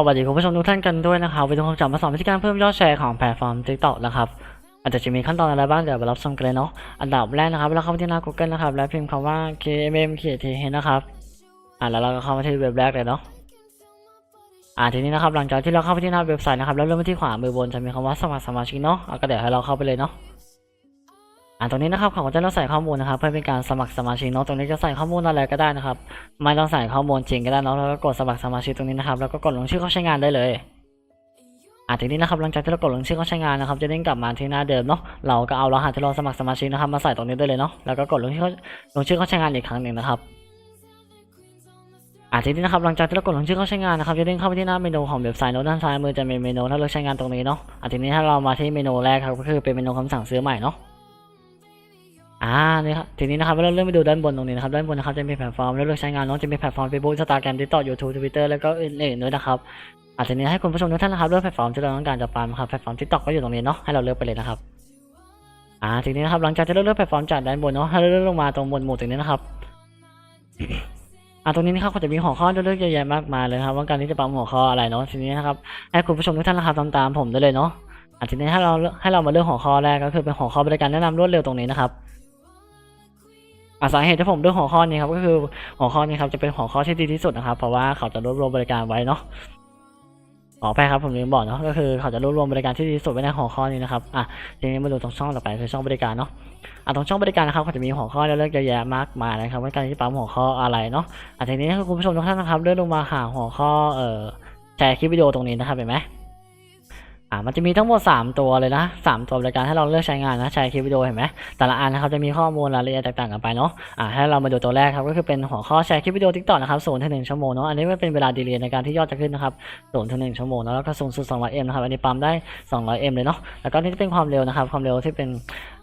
สวัสดีคุณผู้ชมทุกท่านกันด้วยนะครับวันนี้ผมจะมาสอนวิธีการเพิ่มยอดแชร์ของแพลตฟอร์ม TikTok นะครับอาจจะมีขั้นตอนอะไรบ้างเดี๋ยวไปรับชมกันเลยเนาะอันดับแรกนะครับเราเข้าไปที่หน้า Google นะครับแล้วพิมพ์คำว่า KMM k t h นะครับอ่าแล้วเราก็เข้ามาที่เว็บแรกเลยเนาะอ่าทีนี้นะครับหลังจากที่เราเข้าไปที่หน้าเว็บไซต์นะครับแล้วเริ่มไปที่ขวามือบนจะมีคำว่าสมัครสมาชิกเนาะอะก็เดี๋ยวให้เราเข้าไปเลยเนาะ อ่าตรงนี้นะครับเขาจะเราใส่ข้อมูลนะครับ เพื่อเป็นการสมัครสมาชิกเนาะตรงนี้จะใส่ข้อมูลอะไรก็ได้นะครับไม่ต้องใส่ข้อมูลจริงก็ได้เนาะแล้วก็กดสมัครสมาชิกตรงนี้นะครับแล้วก็กดลงชื่อเข้าใช้งานได้เลยอะทีนี้นะครับหลังจากที่เรากดลงชื่อเข้าใช้งานนะครับจะเด้งกลับมาที่หน้าเดิมเนาะเราก็เอารหัสที่เราสมัครสมาชิกนะครับมาใส่ตรงนี้ได้เลยเนาะแล้วก็กดลงชื่อลงชื่อเข้าใช้งานอีกครั้งหนึ่งนะครับอะทีนี้นะครับหลังจากที่เรากดลงชื่อเข้าใช้งานนะครับจะเด้งเข้าไปที่หน้าเมนูของเว็บไซต์เนาะด้านซ้ายมือจะมีเมนูให้เลือกใช้งานตรงนี้เนาะอะทีนี้ถ้าเรามาที่เมนูแรกครับก็คือเป็นเมนูคำสั่งซื้อใหม่เนาะ อ่านี่ครับทีนี้นะครับเราเริ่มไปดูด้านบนตรงนี้นะครับด้านบนนะครับจะมีแพลตฟอร์มแล้วเลือกใช้งานเนาะจะมีแพลตฟอร์ม Facebook Instagram TikTok YouTube Twitter แล้วก็อื่นๆด้วยนะครับอาทีนี้ให้คุณผู้ชมทุกท่านนะครับเลือกแพลตฟอร์มที่เราต้องการจะปามครับแพลตฟอร์ม TikTok ก็อยู่ตรงนี้เนาะให้เราเลือกไปเลยนะครับอ่าทีนี้นะครับหลังจากที่เราเลือกแพลตฟอร์มจากด้านบนเนาะให้เราเลือกลงมาตรงบนหมู่ตรงนี้นะครับอ่าตรงนี้นะครับก็จะมีหัวข้อเลือกเยอะแยะมากมายเลยครับว่าการที่จะปั๊มหัวข้ออะไรเนาะทีนี้นะครับให้คุณผู้ชมทุกท่านนะครับทำตามผมได้เลยเนาะอ่าทีนี้ให้เราให้เรามาเลือกหัวข้อแรกก็คือเป็นหัวข้อบริการแนะนำรวดเร็วตรงนี้นะครับ อะสาเหตุที่ผมเลือกหัวข้อนี้ครับก็คือหัวข้อนี้ครับจะเป็นหัวข้อที่ดีที่สุดนะครับ เพราะว่าเขาจะรวบรวมบริการไว้เนาะขอไปครับผมลืมบอกเนาะก็คือเขาจะรวบรวมบริการที่ดีที่สุดไว้ในหัวข้อนี้นะครับอะทีนี้มาดูตรงช่องต่อไปคือช่องบริการเนาะอะตรงช่องบริการนะครับเขาจะมีหัวข้อให้เลือกเยอะแยะมากมายนะครับว่าการที่ปั๊มหัวข้ออะไรเนาะอะทีนี้คุณผู้ชมทุกท่านนะครับเลื่อนลงมาหาหัวข้อเอ่อแชร์คลิปวิดีโอตรงนี้นะครับเห็นไหม อ่ามันจะมีทั้งหมด 3 ตัวเลยนะ 3 ตัวบริการให้เราเลือกใช้งานนะ ใช้คลิปวิดีโอเห็นไหมแต่ละอันนะครับจะมีข้อมูลรายละเอียดแตกต่างกันไปเนาะ อ่าให้เรามาดูตัวแรกครับก็คือเป็นหัวข้อแชร์คลิปวิดีโอทิกตอกนะครับศูนย์ถึงหนึ่งชั่วโมงเนาะ อันนี้ไม่เป็นเวลาดีเลย์ในการที่ยอดจะขึ้นนะครับศูนย์ถึงหนึ่งชั่วโมงแล้วก็สูงสุด200 m นะครับ อันนี้ปั๊มได้200 m เลยเนาะ แล้วก็นี่จะเป็นความเร็วนะครับ ความเร็วที่เป็น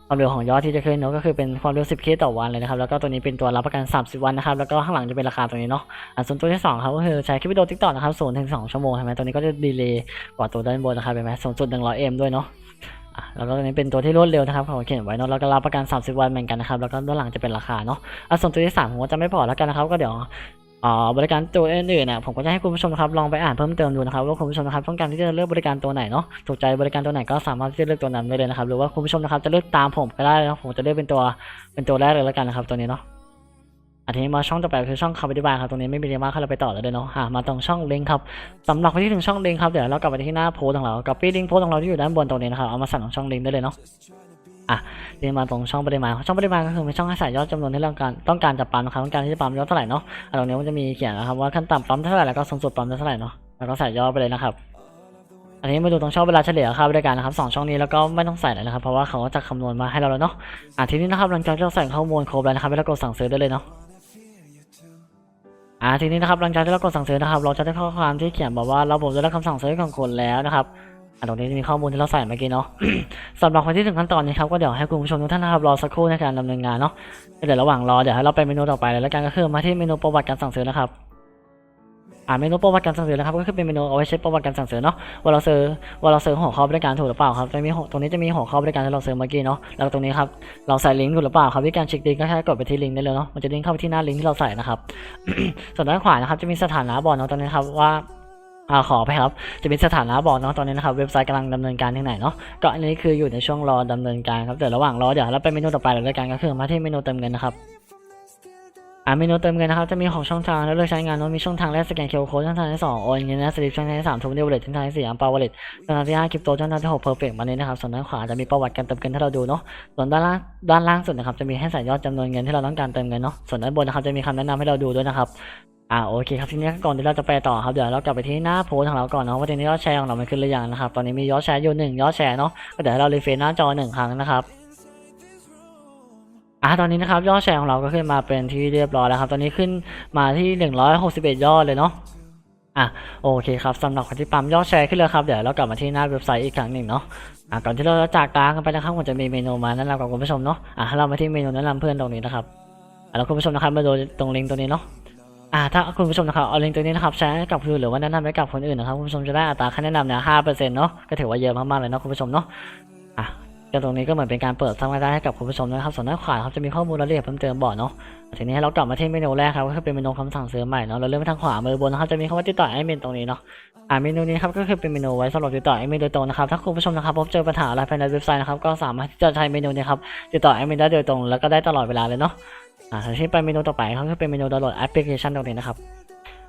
ความเร็วของยอดที่จะขึ้นเนาะก็คือเป็นความเร็ว 10 k ต่อวันเลยนะครับ แล้วก็ตัวนี้เป็นตัวรับประกัน 30 วันนะครับ แล้วก็ข้างหลังจะเป็นราคาตรงนี้เนาะอ่าส่วนตัวที่สองครับก็คือใช้คลิปวิดีโอทิกตอกนะครับศูนย์ถึงสองชั่วโมงใช่ไหมตัวนี้ก็จะดีเลย์กว่าตัวด้านบนนะครับเห็นไหมสูงสุด 100m ด้วยเนาะอะแล้วก็ตัวนี้เป็นตัวที่รวดเร็วนะครับเขาเขียนไว้เนาะแล้วก็รับประกัน 30 วันเหมือนกันนะครับ แล้วก็ด้านหลังจะเป็นราคาเนาะอะส่วนตัวที่3ผมก็จะไม่พอแล้วกันนะครับ ก็เดี๋ยว บริการตัวอื่นๆเนี่ยผมก็จะให้คุณผู้ชมครับลองไปอ่านเพิ่มเติมดูนะครับว่าคุณผู้ชมนะครับต้องการที่จะเลือกบริการตัวไหนเนาะถูกใจบริการตัวไหนก็สามารถที่จะเลือกตัวนั้นได้เลยนะครับหรือว่าคุณผู้ชมนะครับจะเลือกตามผมก็ได้นะผมจะเลือกเป็นตัวเป็นตัวแรกเลยแล้วกันนะครับตัวนี้เนาะอันนี้มาช่องต่อไปคือช่องคำอธิบายครับตรงนี้ไม่มีอะไรมากให้เราไปต่อแล้วเลยเนาะมาตรงช่องลิงก์ครับสำหรับไปที่ถึงช่องลิงก์ครับเดี๋ยวเรากลับไปที่หน้าโพสของเรากับปี้ลิงก์โพสของเราที่อยู่ด้านบนตรงนี้นะครับเอามาสั่งของช่องลิงก์ได้เลยเนาะ อะทีนี้มาตรงช่องปริมาณช่องปริมาณก็คือเป็นช่องให้ใส่ยอดจำนวนที่เราต้องการต้องการจะปั๊มนะครับต้องการที่จะปั๊มยอดเท่าไหร่เนาะอะตรงนี้มันจะมีเขียนนะครับว่าขั้นต่ำปั๊มเท่าไหร่แล้วก็สูงสุดปั๊มเท่าไหร่เนาะแล้วก็ใส่ยอดไปเลยนะครับ อันนี้มาดูตรงช่องเวลาเฉลี่ยค่าบริการนะครับสองช่องนี้แล้วก็ไม่ต้องใส่เลยนะครับ เพราะว่าเขาจะคำนวณมาให้เราแล้วเนาะอะทีนี้นะครับหลังจากที่เราใส่ข้อมูลครบแล้วนะครับแล้วกดสั่งซื้อได้เลยเนาะอ่าทีนี้นะครับหลังจากที่เรากดสั่งซื้อนะครับ เราจะได้ข้อความที่เขียนบอกว่าเราผมได้คำสั่งซื้อของคุณแล้วนะครับ ตรงนี้จะมีข้อมูลที่เราใส่เมื่อกี้เนาะสำหรับคนที่ถึงขั้นตอนนี้ครับก็เดี๋ยวให้คุณผู้ชมทุกท่านนะครับรอสักครู่ในการดำเนินงานเนาะเดี๋ยวระหว่างรอเดี๋ยวให้เราไปเมนูต่อไปเลยแล้วกันก็คือมาที่เมนูประวัติการสั่งซื้อนะครับอ่าเมนูประวัติการสั่งซื้อนะครับก็คือเป็นเมนูเอาไว้เช็คประวัติการสั่งซื้อเนาะว่าเราซื้อว่าเราซื้อหัวข้อบริการถูกหรือเปล่าครับจะมีหัวตรงนี้จะมีหัวข้อบริการที่เราซื้อเมื่อกี้เนาะแล้วตรงนี้ครับเราใส่ลิงก์ถูกหรือเปล่าครับวิธีการเช็คลิงก์ก็แค่กดไปที่ลิงก์ได้เลยเนาะมันจะลิงก์เข้าไปที่หน้าลิงก์ที่เราใส่นะครับส่วนด้านขวานะครับจะมีสถานะบอกเนาะตอนนี้ครับว่า อ่าขอไปครับ จะมีสถานะบอกเนาะตอนนี้นะครับเว็บไซต์กำลังดำเนินการที่ไหนเนาะก็อันนี้คืออยู่ในช่วงรอดำเนินการครับเดี๋ยวระหว่างรอเดี๋ยวเราไปเมนูต่อไปเลยแล้วกันก็คือมาที่เมนูเติมเงินนะครับอ่าเมนูเติมเงินนะครับจะมีของช่องทางแล้วเลือกใช้งานเนาะมีช่องทางแรกสแกนเคอร์โค้ดช่องทางที่สองโอนเงินนะสลิปช่องทางที่สามทูเดวอลเล็ตช่องทางที่สี่อัมปาวเลตช่องทางที่ห้าคริปโตช่องทางที่หกเพอร์เฟกต์มานี้นะครับส่วนด้านขวาจะมีประวัติการเติมเงินให้เราดูเนาะส่วนด้านล่างด้านล่างสุดนะครับจะมีให้ใส่ยอดจำนวนเงินที่เราต้องการเติมเงินเนาะส่วนด้านบนนะครับจะมีคำแนะนำให้เราดูด้วยนะครับ อ่าโอเคครับทีนี้ก่อนที่เราจะไปต่อครับเดี๋ยวเรากลับไปที่หน้าโพสของเราก่อนเนาะว่าทีนี้ยอดแชร์ของเรามันขึ้นหรือยังนะครับตอนนี้มียอดแชร์อยู่หนึ่งยอดแชร์เนาะก็เดี๋ยวเรารีเฟรชหน้าจอหนึ่งครั้งนะครับอ่าตอนนี้นะครับยอดแชร์ของเราก็ขึ้นมาเป็นที่เรียบร้อยแล้วครับ ตอนนี้ขึ้นมาที่หนึ่งร้อยหกสิบเอ็ดยอดเลยเนาะอะโอเคครับสำหรับคนที่ปั๊มยอดแชร์ขึ้นเลยครับเดี๋ยวเรากลับมาที่หน้าเว็บไซต์อีกครั้งหนึ่งเนาะอะก่อนที่เราจะจากลากันไปนะครับผมจะมีเมนูมาแนะนำกับคุณผู้ชมเนาะอะเรามาที่เมนูแนะนำเพื่อนตรงนี้นะครับอะแล้วคุณผู้ชมนะครับมาดูตรงลิงก์ตรงนี้เนาะ อ่าถ้าคุณผู้ชมนะครับเอาลิงก์ตัวนี้นะครับแชร์ให้กับคุณหรือว่าแนะนำให้กับคนอื่นนะครับคุณผู้ชมจะได้อัตราค่าแนะนำเนี่ยห้าเปอร์เซ็นต์เนาะก็ถือว่าเยอะมากๆเลยเนาะคุณผู้ชมเนาะอะก็ตรงนี้ก็เหมือนเป็นการเปิดสร้างรายได้ให้กับคุณผู้ชมนะครับส่วนด้านขวาครับจะมีข้อมูลรายละเอียดเพิ่มเติมบอกเนาะทีนี้ให้เรากลับมาที่เมนูแรกครับก็คือเป็นเมนูคำสั่งซื้อใหม่เนาะเราเลื่อนไปทางขวามือบนนะครับจะมีคำว่าติดต่อแอดมินตรงนี้เนาะอ่าเมนูนี้ครับก็คือเป็นเมนูไว้สำหรับติดต่อแอดมินโดยตรงนะครับถ้าคุณผู้ชมนะครับพบเจอปัญหาอะไรภายในเว็บไซต์นะครับก็สามารถที่จะใช้เมนูนี้ครับติดต่อแอดมินได้โดยตรงแล้วก็ได้ตลอดเวลาเลยเนาะ อ่าทีนี้ไปเมนูต่อไปครับก็เป็นเมนูดาวน์โหลดแอปพลิเคชันตรงนี้นะครับ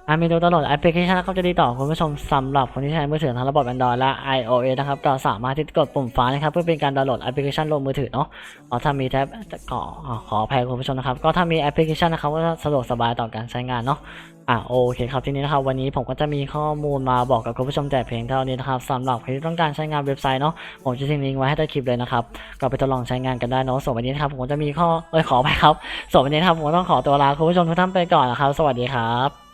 อ่าเมนูดาวน์โหลดแอปพลิเคชันนะครับจะดีต่อคุณผู้ชมสำหรับคนที่ใช้มือถือทั้งระบบ Android และ iOS นะครับก็สามารถที่กดปุ่มฟ้านะครับเพื่อเป็นการดาวน์โหลดแอปพลิเคชันลงมือถือเนาะอ๋อถ้ามีแท็บขอขออภัยคุณผู้ชมนะครับก็ถ้ามีแอปพลิเคชันนะครับก็สะดวกสบายต่อการใช้งานเนาะอะโอเคครับทีนี้นะครับวันนี้ผมก็จะมีข้อมูลมาบอกกับคุณผู้ชมแต่เพียงเท่านี้นะครับสำหรับใครที่ต้องการใช้งานเว็บไซต์เนาะผมจะทิ้งลิงก์ไว้ให้ใต้คลิปเลยนะครับก็ไปทดลองใช้งานกันได้เนาะส่วนวันนี้นะครับผมจะมีข้อเอ้ยขอไปครับส่วนวันนี้นะครับผมต้องขอตัวลาคุณผู้ชมทุกท่านไปก่อนนะครับ สวัสดีครับ